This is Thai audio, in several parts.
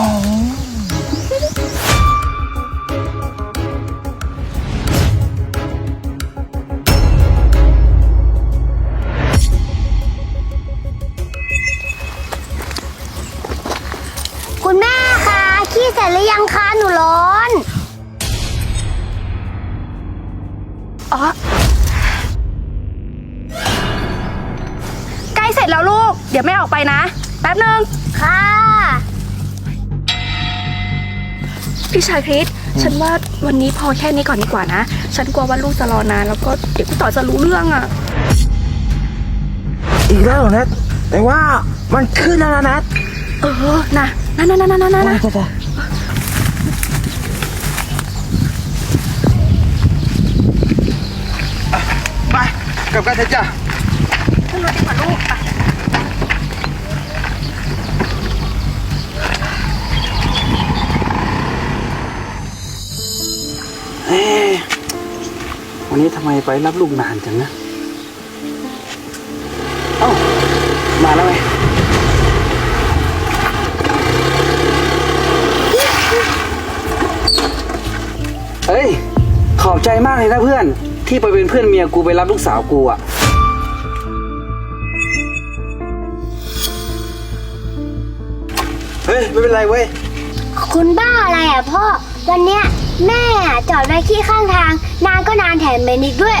คุณแม่คะขี้เสร็จหรือยังคะหนูร้อน อ๋อ ใกล้เสร็จแล้วลูก เดี๋ยวแม่ออกไปนะ แป๊บนึง ค่ะ พี่ชายคริสฉันว่าวันนี้พอแค่นี้ก่อนดีกว่านะ ฉันกลัวว่าลูกจะรอนานแล้วก็เดี๋ยวพี่ต่อจะรู้เรื่องอะอีกแล้วเหรอนัทแต่ว่ามันขึ้นแล้วนะนัทเออนะนะนะนะนะนะนะจ้ะจ้ะไปกลับกันเถอะจ้ะขึ้นรถดีกว่าลูกไป วันนี้ทำไมไปรับลูกนานจังนะ เอ้า มาแล้วไงเฮ้ย ขอบใจมากเลยนะเพื่อน ที่ไปเป็นเพื่อนเมียกูไปรับลูกสาวกูอะเฮ้ย ไม่เป็นไรเว้ย คุณบ้าอะไรอะพ่อ วันเนี้ย แม่อะจอดไว้ขี้ข้างทาง นานก็นานแถมเป็นอีกด้วย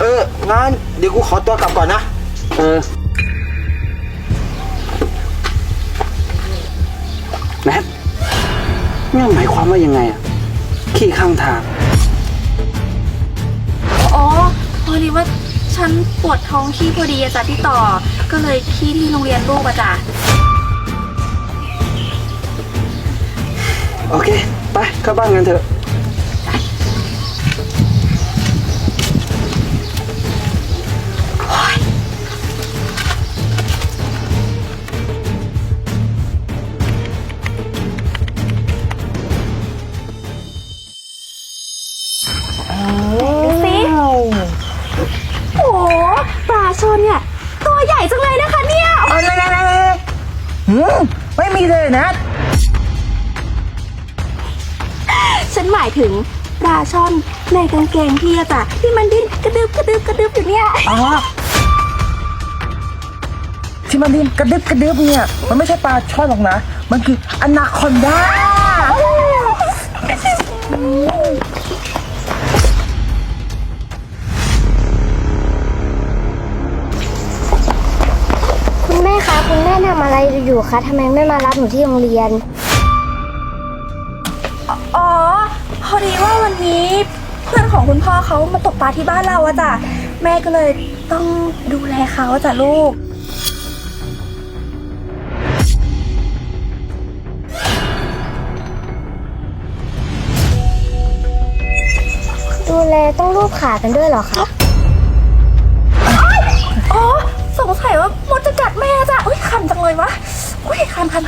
เออ งั้นเดี๋ยวกูขอตัวกลับก่อนนะ เออ แนทนี่มันหมายความว่ายังไงอะขี้ข้างทาง อ๋อพอดีว่าฉันปวดท้องขี้พอดีอะจ้ะพี่ต่อ ก็เลยขี้ที่โรงเรียนลูกอะจ้ะ โอเค ไปเข้าบ้านกันเถอะ ดูสิโอ้โหปลาชนเนี่ยตัวให ญ่จังเลยนะคะเนี่ยเออเลยเลยเลยหืมไม่มีเลยนัทฉันหมายถึงปลาช่อนในกางเกงพี่อะจ้ะที่มันดิ้นกระดึบกระดึบกระดึบอยู่เนี่ย อ๋อ ที่มันดินกระดึบกระดึบเนี่ย มันไม่ใช่ปลาช่อนหรอกนะ มันคืออนาคอนดา คุณแม่คะคุณแม่ทำอะไรอยู่คะทำไมไม่มารับหนูที่โรงเรียน อ๋อ พอดีว่าวันนี้เพื่อนของคุณพ่อเขามาตกปลาที่บ้านเราอะจ้ะ แม่ก็เลยต้องดูแลเขาอะจ้ะลูก ดูแลต้องรูปขากันด้วยเหรอคะ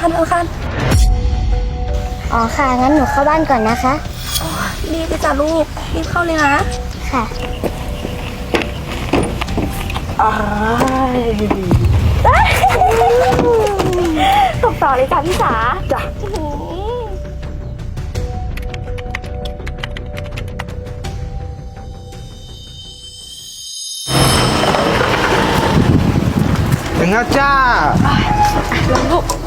นคันคันคันคันอ๋อค่ะ งั้นหนูเข้าบ้านก่อนนะคะ รีบไปจ้ะลูก รีบเข้าเลยนะค่ะตกต่อเลยจ้ะพี่สาจ้ะถึงแล้วจ้าแล้วลูก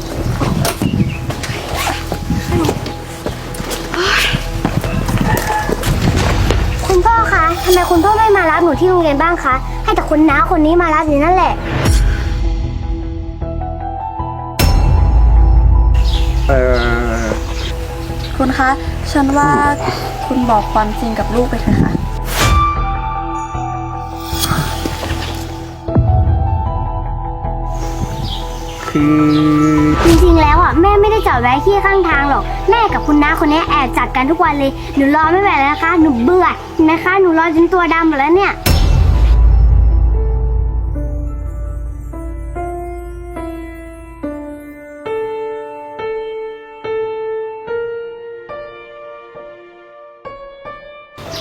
ไมคุณพ่อไม่มารับหนูที่โรงเรียนบ้างคะ ให้แต่คนน้าคนนี้มารับอยู่นั่นแหละ เออ คุณคะ ฉันว่าคุณบอกความจริงกับลูกไปเถอะค่ะ คือ จริงๆ แล้วอะแม่ไม่ได้จอดไว้ที่ข้างทางหรอก แม่กับคุณน้าคนนี้แอบจัดกันทุกวันเลย หนูรอไม่ไหวแล้วนะคะ หนูเบื่อเห็นไหมคะ หนูรอจนตัวดำหมดแล้วเนี่ย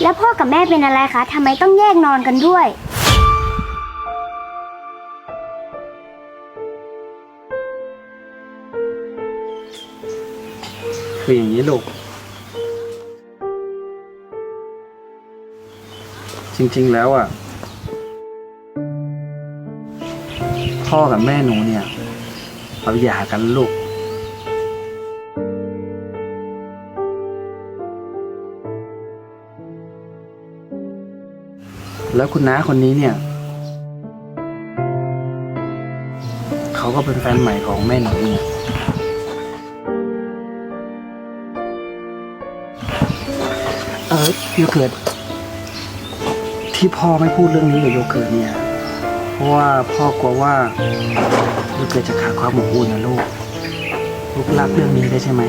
แล้วพ่อกับแม่เป็นอะไรคะทำไมต้องแยกนอนกันด้วย คืออย่างนี้ลูก จริงๆแล้วอะ พ่อกับแม่หนูเนี่ยเราหย่ากันลูก แล้วคุณน้าคนนี้เนี่ยเขาก็เป็นแฟนใหม่ของแม่หนูเนี่ย อโยเกิร์ตที่พ่อไม่พูดเรื่องนี้กับโยเกิร์ตเนี่ย เพราะว่าพ่อกลัวว่าโยเกิร์ตจะขาดความอบอุ่นนะลูก ลูกรับเรื่องนี้ได้ใช่ไหม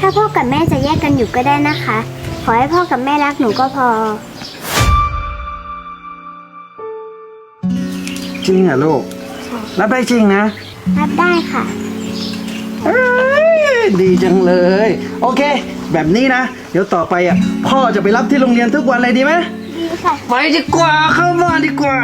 ถ้าพ่อกับแม่จะแยกกันอยู่ก็ได้นะคะ ขอให้พ่อกับแม่รักหนูก็พอ จริงเหรอลูก รับได้จริงนะ รับได้ค่ะเอ้ยดีจังเลย โอเค แบบนี้นะ เดี๋ยวต่อไปอะพ่อจะไปรับที่โรงเรียนทุกวันเลยดีไหมดีค่ะ ไปดีกว่าเข้ามาดีกว่า